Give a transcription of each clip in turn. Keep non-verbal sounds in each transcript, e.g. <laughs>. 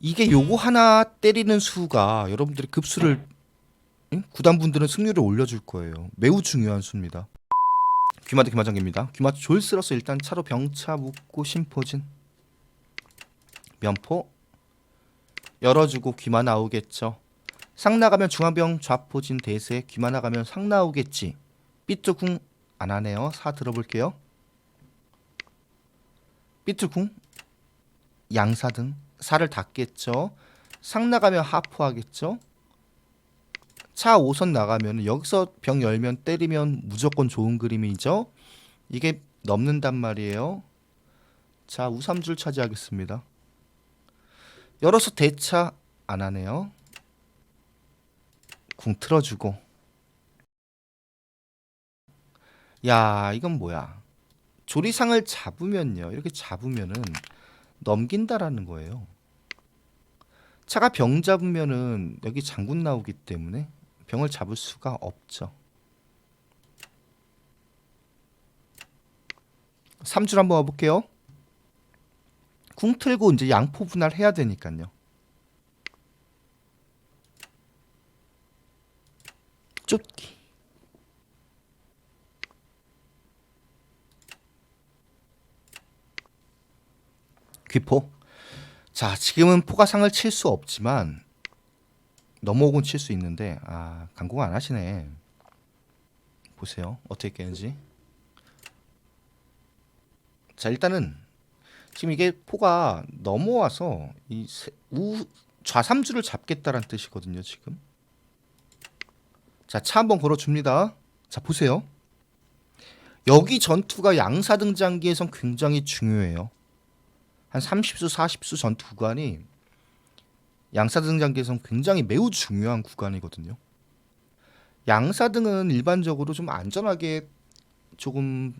이게 요거 하나 때리는 수가 여러분들이 급수를 응? 구단분들은 승률을 올려줄 거예요. 매우 중요한 수입니다. 귀마대 귀마장기입니다. 귀마 졸스러서 일단 차로 병차 묶고 심포진 면포 열어주고 귀마 나오겠죠. 상 나가면 중앙병 좌포진 대세 귀마 나가면 상 나오겠지. 삐뚤궁 안 하네요. 사 들어볼게요. 삐뚤궁 양사 등 사를 닫겠죠. 상 나가면 하포하겠죠. 차 5선 나가면 여기서 병 열면 때리면 무조건 좋은 그림이죠. 이게 넘는단 말이에요. 자 우삼줄 차지하겠습니다. 열어서 대차 안 하네요. 궁 틀어주고. 야 이건 뭐야? 조리상을 잡으면요. 이렇게 잡으면은 넘긴다라는 거예요. 차가 병 잡으면은 여기 장군 나오기 때문에 병을 잡을 수가 없죠. 3줄 한번 와볼게요. 궁 틀고 이제 양포 분할 해야 되니까요. 쫓기. 귀포. 자, 지금은 포가상을 칠 수 없지만 넘어오곤 칠 수 있는데 아, 강공 안 하시네. 보세요. 어떻게 깨는지. 자, 일단은 지금 이게 포가 넘어와서 이 세- 우 좌삼주를 잡겠다라는 뜻이거든요, 지금. 자, 차 한번 걸어 줍니다. 자, 보세요. 여기 전투가 양사 등장기에선 굉장히 중요해요. 한 30수, 40수 전투 구간이 양사등 장기에선 굉장히 매우 중요한 구간이거든요. 양사등은 일반적으로 좀 안전하게 조금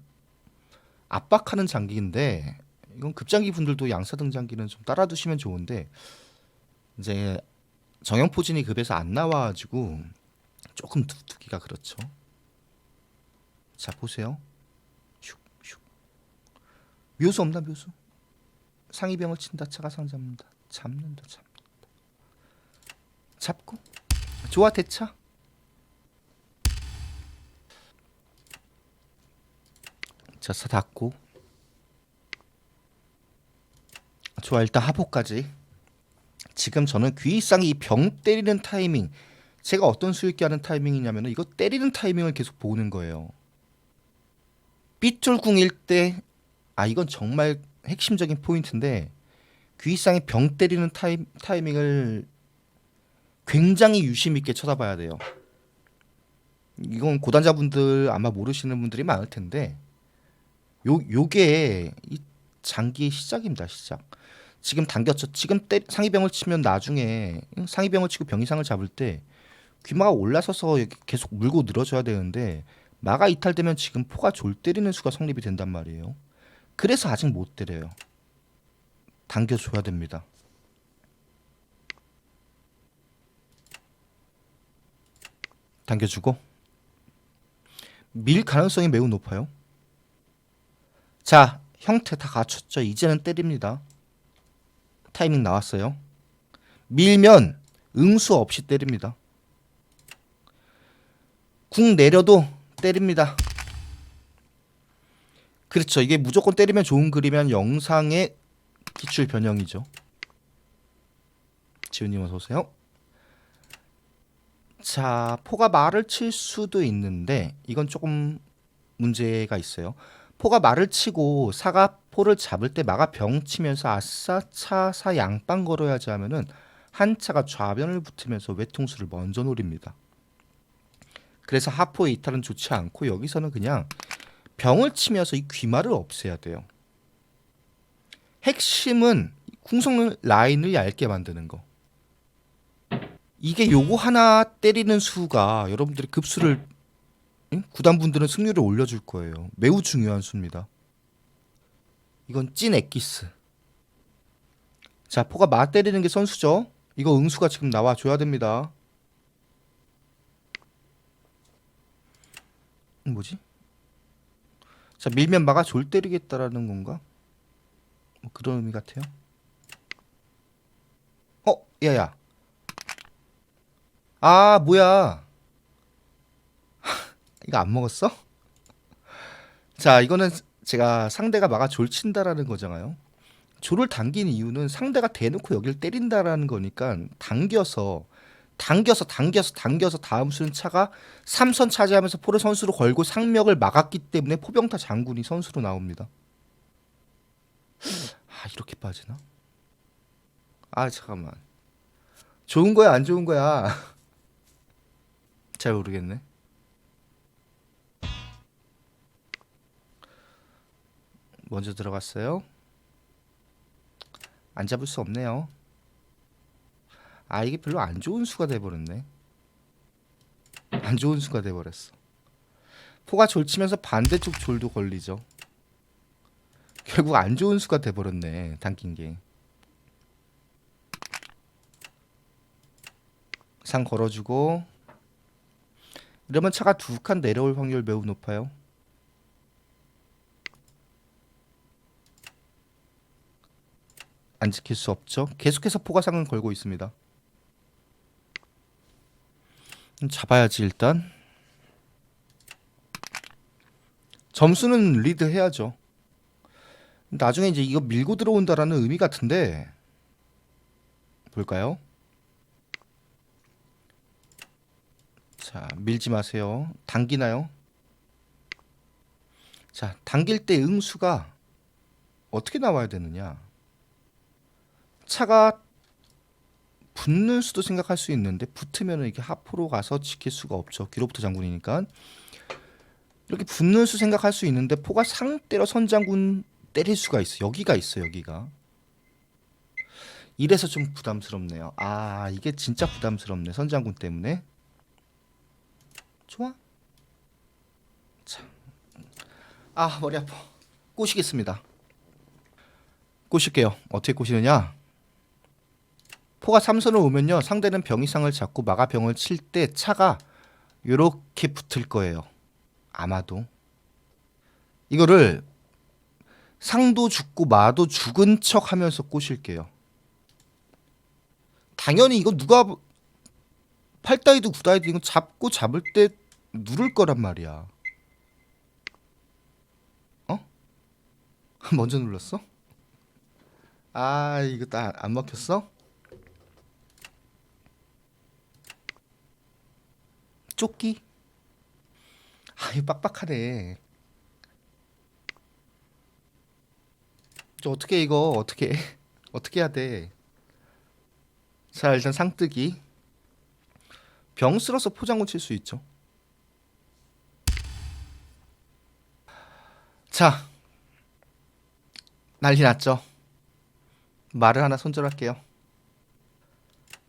압박하는 장기인데 이건 급장기 분들도 양사등 장기는 좀 따라두시면 좋은데 이제 정형포진이 급에서 안 나와가지고 조금 두기가 그렇죠. 자 보세요. 슉 슉. 묘수 없나 묘수? 상이병을 친다 차가 상 잡는다. 잡는다 잡는다. 잡고. 좋아 대차. 자사 닫고. 좋아 일단 하포까지. 지금 저는 귀이상이 병 때리는 타이밍 제가 어떤 수익기 하는 타이밍이냐면 이거 때리는 타이밍을 계속 보는 거예요. 삐뚤궁일 때 아 이건 정말 핵심적인 포인트인데 귀이상이 병 때리는 타임, 타이밍을 굉장히 유심 있게 쳐다봐야 돼요. 이건 고단자분들 아마 모르시는 분들이 많을 텐데 요 요게 이 장기의 시작입니다. 시작. 지금 당겼죠. 지금 때, 상이병을 치면 나중에 응? 상이병을 치고 병이상을 잡을 때 귀마가 올라서서 계속 물고 늘어져야 되는데 마가 이탈되면 지금 포가 졸 때리는 수가 성립이 된단 말이에요. 그래서 아직 못 때려요. 당겨줘야 됩니다. 당겨주고 밀 가능성이 매우 높아요. 자, 형태 다 갖췄죠. 이제는 때립니다. 타이밍 나왔어요. 밀면 응수 없이 때립니다. 궁 내려도 때립니다. 그렇죠. 이게 무조건 때리면 좋은 그림이면 영상의 기출 변형이죠. 지훈님 어서 오세요. 자, 포가 말을 칠 수도 있는데 이건 조금 문제가 있어요. 포가 말을 치고 사가 포를 잡을 때 마가 병 치면서 아싸 차사 양빵 걸어야지 하면은 한 차가 좌변을 붙으면서 외통수를 먼저 노립니다. 그래서 하포의 이탈은 좋지 않고 여기서는 그냥 병을 치면서 이 귀마를 없애야 돼요. 핵심은 궁성 라인을 얇게 만드는 거. 이게 요거 하나 때리는 수가 여러분들이 급수를 응? 구단분들은 승률을 올려줄 거예요. 매우 중요한 수입니다. 이건 찐 엑기스. 자, 포가 마 때리는 게 선수죠. 이거 응수가 지금 나와 줘야 됩니다. 음, 뭐지? 자 밀면 마가 졸 때리겠다라는 건가? 뭐 그런 의미 같아요. 야야. 아 뭐야? <laughs> 이거 안 먹었어? <laughs> 자 이거는 제가 상대가 막아 졸친다라는 거잖아요. 졸을 당긴 이유는 상대가 대놓고 여길 때린다라는 거니까 당겨서 당겨서 당겨서 당겨서 다음 수는 차가 3선 차지하면서 포를 선수로 걸고 상명을 막았기 때문에 포병타 장군이 선수로 나옵니다. 아 이렇게 빠지나? 아 잠깐만. 좋은 거야 안 좋은 거야? <laughs> 잘 모르겠네. 먼저 들어갔어요. 안 잡을 수 없네요. 아 이게 별로 안 좋은 수가 돼버렸네. 안 좋은 수가 돼버렸어. 포가 졸치면서 반대쪽 졸도 걸리죠. 결국 안 좋은 수가 돼버렸네. 당긴 게. 상 걸어주고 이러면 차가 두 칸 내려올 확률 매우 높아요. 안 지킬 수 없죠. 계속해서 포가상은 걸고 있습니다. 음, 잡아야지 일단. 점수는 리드 해야죠. 나중에 이제 이거 밀고 들어온다라는 의미 같은데 볼까요? 자, 밀지 마세요. 당기나요? 자, 당길 때 응수가 어떻게 나와야 되느냐? 차가 붙는 수도 생각할 수 있는데 붙으면 이게 하프로 가서 지킬 수가 없죠. 기로부터 장군이니까 이렇게 붙는 수 생각할 수 있는데 포가 상대로 선장군 때릴 수가 있어. 여기가 있어. 여기가. 이래서 좀 부담스럽네요. 아 이게 진짜 부담스럽네. 선장군 때문에. 좋아. 자. 아 머리 아파. 꼬시겠습니다. 꼬실게요. 어떻게 꼬시느냐? 포가 3선을 오면요. 상대는 병 이상을 잡고 마가 병을 칠 때 차가 요렇게 붙을 거예요. 아마도. 이거를 상도 죽고 마도 죽은 척 하면서 꼬실게요. 당연히 이거 누가 팔다이도 구다이도 이거 잡고 잡을 때 누를 거란 말이야. 어? <laughs> 먼저 눌렀어? 아 이거 딱안 먹혔어? 조끼? 아 이거 빡빡하네. 저 어떻게 이거 어떻게 <laughs> 어떻게 해야 돼? 자 일단 상뜨기 병 쓸어서 포장 고 칠 수 있죠. 자 난리 났죠. 말을 하나 손절할게요.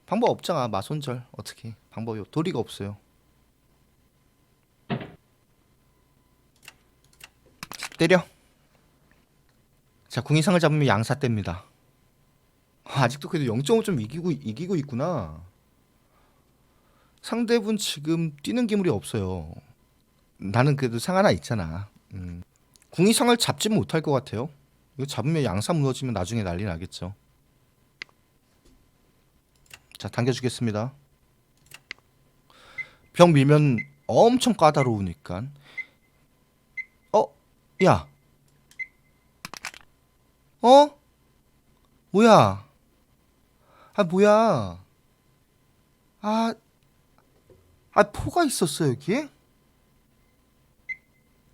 방법 없잖아 마손절 어떻게 방법이 도리가 없어요. 때려. 자 궁이상을 잡으면 양사. 아, 아직도 그래도 0.5좀 이기고 이기고 있구나. 상대분 지금 뛰는 기물이 없어요. 나는 그래도 상 하나 있잖아. 음. 궁이 상을 잡지 못할 것 같아요. 이거 잡으면 양사 무너지면 나중에 난리 나겠죠. 자 당겨주겠습니다. 병 밀면 엄청 까다로우니까. 어, 야, 어? 뭐야? 아 뭐야? 아, 아 포가 있었어 여기에?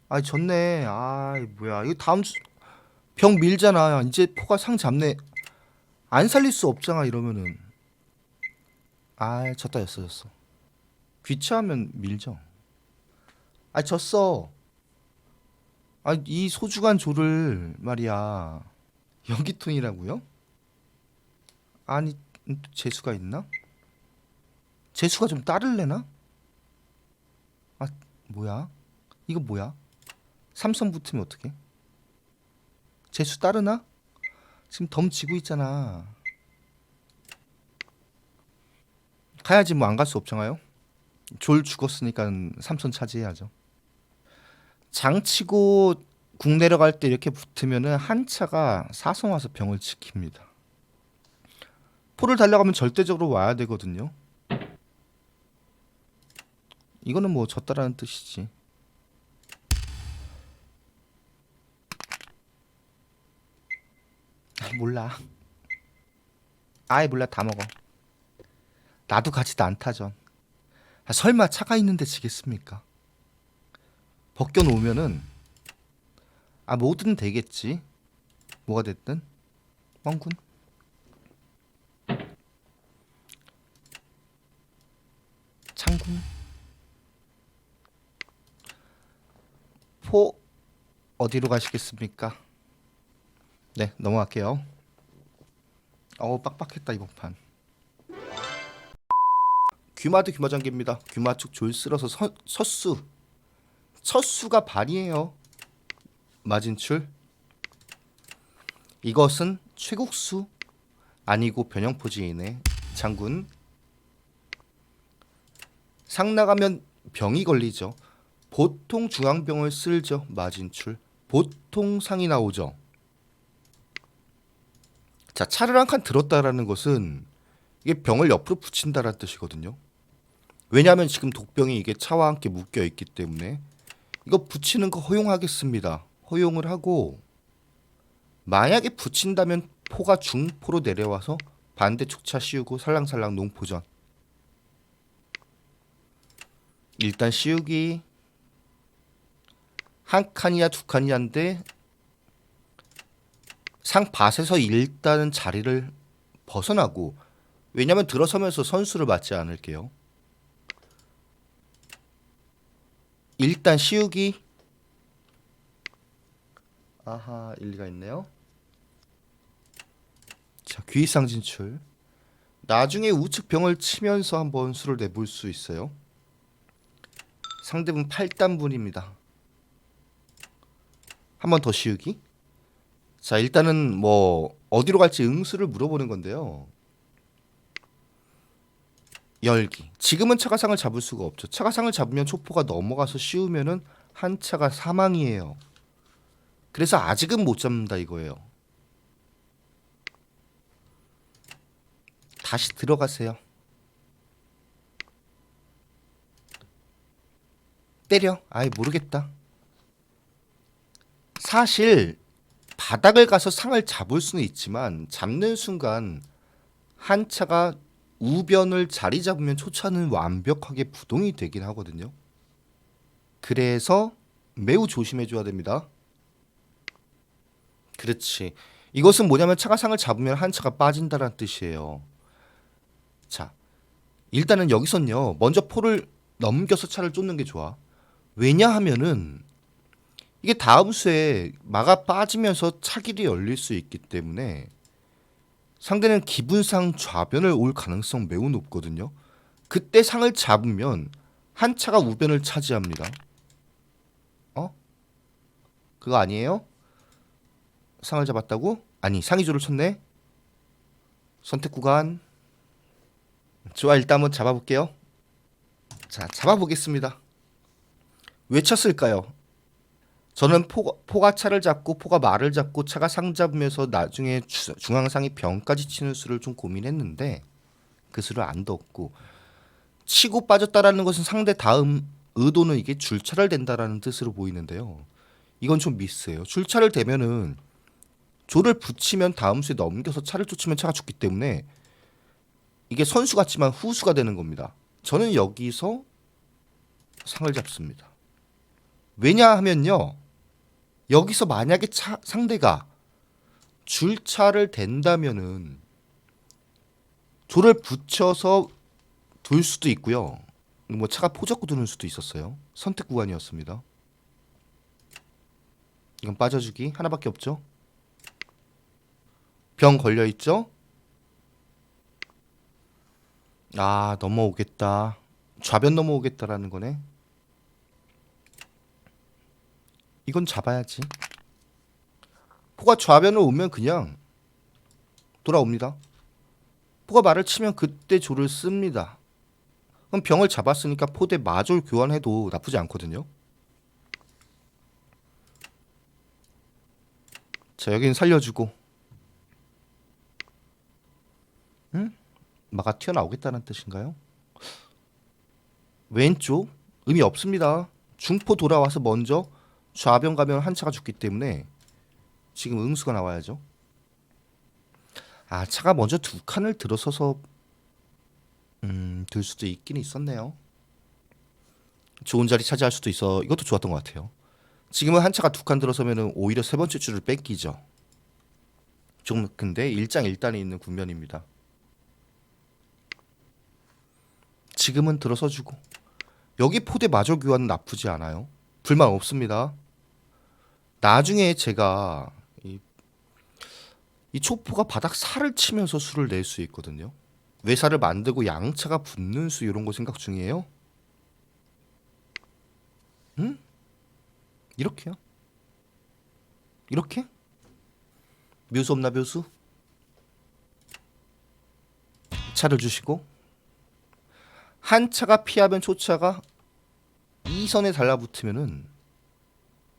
아 졌네. 아 뭐야? 이거 다음 주 병 밀잖아. 이제 포가 상 잡네. 안 살릴 수 없잖아 이러면은. 아 졌다 졌어 졌어. 귀차하면 밀죠. 아 졌어. 아 이 소중한 조를 말이야. 연기톤이라고요? 아니 음, 재수가 있나? 재수가 좀 따를래나? 아 뭐야? 이거 뭐야? 삼선 붙으면 어떡해? 재수 따르나? 지금 덤 지고 있잖아. 가야지 뭐 안 갈 수 없잖아요. 졸 죽었으니까 삼선 차지해야죠. 장치고 국 내려갈 때 이렇게 붙으면은 한 차가 사성 와서 병을 지킵니다. 포를 달려가면 절대적으로 와야 되거든요. 이거는 뭐 졌다라는 뜻이지. 아이, 몰라. 아이 몰라 다 먹어. 나도 같이 난타전. 아, 설마 차가 있는데 지겠습니까? 벗겨 놓으면은 아 뭐든 되겠지. 뭐가 됐든 멍군. 창군. 포 어디로 가시겠습니까? 네 넘어갈게요. 어우 빡빡했다 이번 판. 귀마드 귀마장기입니다. 귀마축 졸슬어서 서, 서수 첫수가 반이에요. 마진출. 이것은 최국수 아니고 변형포지인의 장군. 상 나가면 병이 걸리죠. 보통 중앙병을 쓸죠. 마진출. 보통 상이 나오죠. 자, 차를 한 칸 들었다라는 것은 이게 병을 옆으로 붙인다라는 뜻이거든요. 왜냐하면 지금 독병이 이게 차와 함께 묶여 있기 때문에 이거 붙이는 거 허용하겠습니다. 허용을 하고 만약에 붙인다면 포가 중포로 내려와서 반대쪽 차 씌우고 살랑살랑 농포전. 일단 씌우기 한 칸이야 두 칸이야인데 상밭에서 일단은 자리를 벗어나고 왜냐면 들어서면서 선수를 맞지 않을게요. 일단 씌우기 아하 일리가 있네요. 자 귀이상 진출 나중에 우측 병을 치면서 한번 수를 내볼 수 있어요. 상대분 8단분입니다. 한 번 더 씌우기. 자 일단은 뭐 어디로 갈지 응수를 물어보는 건데요. 열기. 지금은 차가상을 잡을 수가 없죠. 차가상을 잡으면 초포가 넘어가서 씌우면은 한 차가 사망이에요. 그래서 아직은 못 잡는다 이거예요. 다시 들어가세요. 때려. 아이 모르겠다. 사실 바닥을 가서 상을 잡을 수는 있지만 잡는 순간 한 차가 우변을 자리 잡으면 초차는 완벽하게 부동이 되긴 하거든요. 그래서 매우 조심해 줘야 됩니다. 그렇지. 이것은 뭐냐면 차가 상을 잡으면 한 차가 빠진다는 뜻이에요. 자, 일단은 여기선요. 먼저 포를 넘겨서 차를 쫓는 게 좋아. 왜냐하면은 이게 다음 수에 마가 빠지면서 차길이 열릴 수 있기 때문에 상대는 기분상 좌변을 올 가능성 매우 높거든요. 그때 상을 잡으면 한 차가 우변을 차지합니다. 어? 그거 아니에요? 상을 잡았다고? 아니 상위조를 쳤네. 선택 구간. 좋아 일단 한번 잡아볼게요. 자 잡아보겠습니다. 왜 쳤을까요? 저는 포, 포가 차를 잡고 포가 말을 잡고 차가 상 잡으면서 나중에 주- 중앙상이 병까지 치는 수를 좀 고민했는데 그 수를 안 넣었고 치고 빠졌다라는 것은 상대 다음 의도는 이게 줄차를 댄다라는 뜻으로 보이는데요. 이건 좀 미스예요. 줄차를 대면은 조를 붙이면 다음 수에 넘겨서 차를 쫓으면 차가 죽기 때문에 이게 선수 같지만 후수가 되는 겁니다. 저는 여기서 상을 잡습니다. 왜냐 하면요. 여기서 만약에 차, 상대가 줄차를 댄다면은 조를 붙여서 둘 수도 있고요. 뭐 차가 포잡고 두는 수도 있었어요. 선택 구간이었습니다. 이건 빠져주기 하나밖에 없죠. 병 걸려 있죠. 아 넘어오겠다. 좌변 넘어오겠다라는 거네. 이건 잡아야지. 포가 좌변을 오면 그냥 돌아옵니다. 포가 말을 치면 그때 조를 씁니다. 그럼 병을 잡았으니까 포대 마졸 교환해도 나쁘지 않거든요. 자 여기는 살려주고. 응? 마가 튀어나오겠다는 뜻인가요? 왼쪽 의미 없습니다. 중포 돌아와서 먼저 좌변 가면 한 차가 죽기 때문에 지금 응수가 나와야죠. 아 차가 먼저 두 칸을 들어서서 음 들 수도 있긴 있었네요. 좋은 자리 차지할 수도 있어 이것도 좋았던 것 같아요. 지금은 한 차가 두 칸 들어서면은 오히려 세 번째 줄을 뺏기죠. 좀 근데 일장일단이 있는 국면입니다. 지금은 들어서 주고 여기 포대 마저 교환은 나쁘지 않아요. 불만 없습니다. 나중에 제가 이, 이 초포가 바닥 살을 치면서 수를 낼 수 있거든요. 외사를 만들고 양차가 붙는 수 이런 거 생각 중이에요. 응? 이렇게요? 이렇게? 묘수 없나 묘수? 차를 주시고 한 차가 피하면 초차가 이 선에 달라붙으면은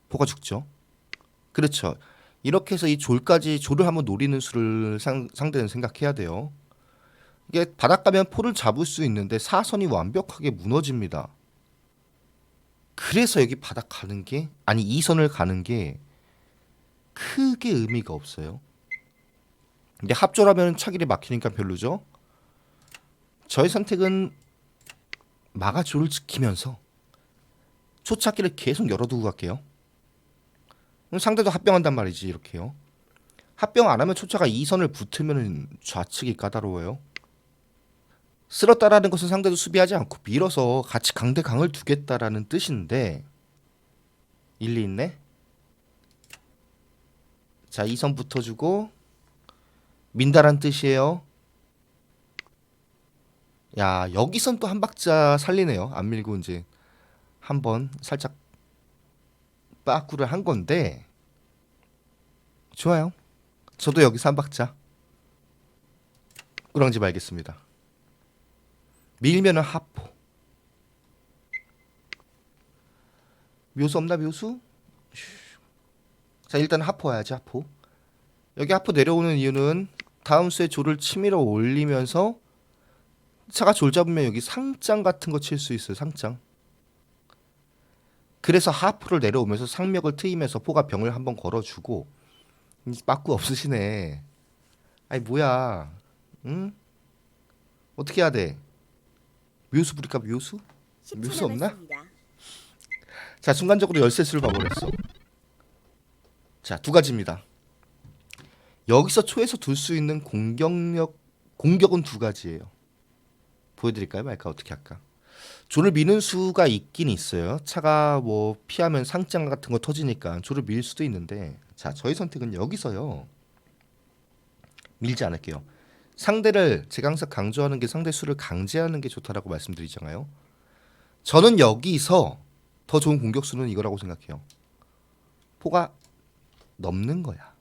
포가 죽죠. 그렇죠. 이렇게 해서 이 졸까지 졸을 한번 노리는 수를 상, 상대는 생각해야 돼요. 이게 바닥 가면 포를 잡을 수 있는데 사선이 완벽하게 무너집니다. 그래서 여기 바닥 가는 게 아니 이 선을 가는 게 크게 의미가 없어요. 근데 합조라면 차길이 막히니까 별로죠. 저의 선택은 마가조를 지키면서 초차기를 계속 열어두고 갈게요. 상대도 합병한단 말이지 이렇게요. 합병 안 하면 초차가 이 선을 붙으면 좌측이 까다로워요. 쓸었다라는 것은 상대도 수비하지 않고 밀어서 같이 강대 강을 두겠다라는 뜻인데 일리 있네. 자, 이 선 붙어주고 민다란 뜻이에요. 야, 여기선 또 한 박자 살리네요. 안 밀고 이제 한번 살짝 빠꾸를 한 건데 좋아요. 저도 여기서 한 박자 꾸랑지 말겠습니다. 밀면은 하포. 묘수 없나 묘수? 자 일단 하포 와야지 하포. 여기 하포 내려오는 이유는 다음 수에 조를 치밀어 올리면서 차가 졸 잡으면 여기 상장 같은 거 칠 수 있어요 상장. 그래서 하포를 내려오면서 상력을 트이면서 포가 병을 한번 걸어주고 이 빠꾸 없으시네. 아니 뭐야? 응? 어떻게 해야 돼? 묘수 부릴까 묘수? 묘수 없나? 자 순간적으로 열쇠수를 봐버렸어. 자두 가지입니다. 여기서 초에서 둘 수 있는 공격력 공격은 두 가지예요. 보여드릴까요? 말까 어떻게 할까? 조를 미는 수가 있긴 있어요. 차가 뭐 피하면 상장 같은 거 터지니까 조를 밀 수도 있는데 자 저희 선택은 여기서요. 밀지 않을게요. 상대를 제가 항상 강조하는 게 상대 수를 강제하는 게 좋다라고 말씀드리잖아요. 저는 여기서 더 좋은 공격수는 이거라고 생각해요. 포가 넘는 거야.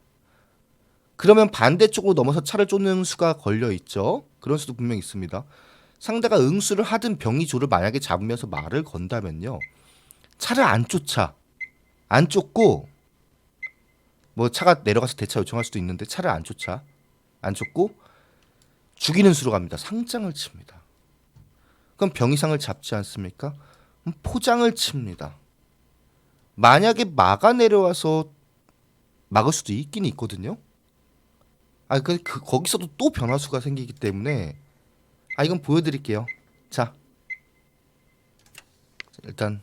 그러면 반대쪽으로 넘어서 차를 쫓는 수가 걸려 있죠. 그런 수도 분명 히 있습니다. 상대가 응수를 하든 병이조를 만약에 잡으면서 말을 건다면요. 차를 안 쫓아. 안 쫓고 뭐 차가 내려가서 대차 요청할 수도 있는데 차를 안 쫓아. 안 쫓고 죽이는 수로 갑니다. 상장을 칩니다. 그럼 병이상을 잡지 않습니까? 포장을 칩니다. 만약에 마가 내려와서 막을 수도 있긴 있거든요. 아, 그, 그 거기서도 또 변화수가 생기기 때문에 아 이건 보여드릴게요. 자, 일단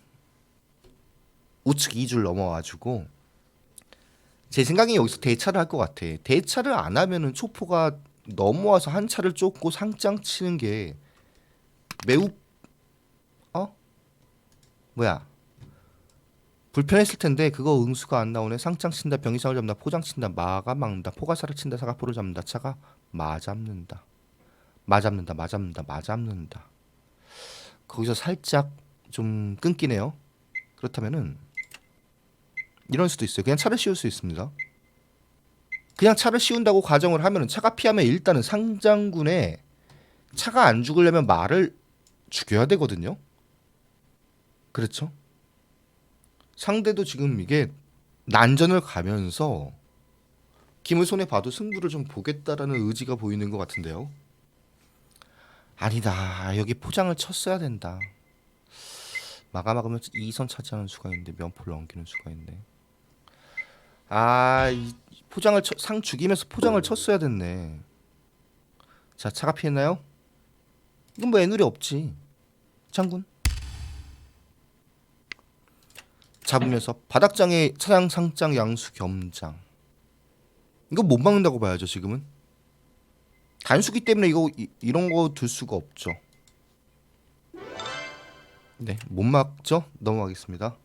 우측 2줄 넘어와가지고 제 생각에 여기서 대차를 할 것 같아. 대차를 안 하면은 초포가 넘어와서 한 차를 쫓고 상장 치는 게 매우 어 뭐야 불편했을 텐데 그거 응수가 안 나오네. 상장 친다, 병이상을 잡는다, 포장 친다, 마가 막는다, 포가사를 친다, 사가포를 잡는다, 차가 마 잡는다. 맞잡는다, 맞잡는다, 맞잡는다. 거기서 살짝 좀 끊기네요. 그렇다면은 이런 수도 있어요. 그냥 차를 씌울 수 있습니다. 그냥 차를 씌운다고 가정을 하면은 차가 피하면 일단은 상장군에 차가 안 죽으려면 말을 죽여야 되거든요. 그렇죠? 상대도 지금 이게 난전을 가면서 김을 손에 봐도 승부를 좀 보겠다라는 의지가 보이는 것 같은데요. 아니다. 여기 포장을 쳤어야 된다. 막으면 2선 차지하는 수가 있는데 면포를 넘기는 수가 있네. 아, 이 포장을 쳐, 상 죽이면서 포장을 쳤어야 됐네. 자, 차가 피했나요? 이건 뭐 애누리 없지. 장군. 잡으면서 바닥장에 차양 상장 양수 겸장. 이거 못 막는다고 봐야죠 지금은. 단수기 때문에 이거 이, 이런 거 둘 수가 없죠. 네, 못 막죠? 넘어가겠습니다.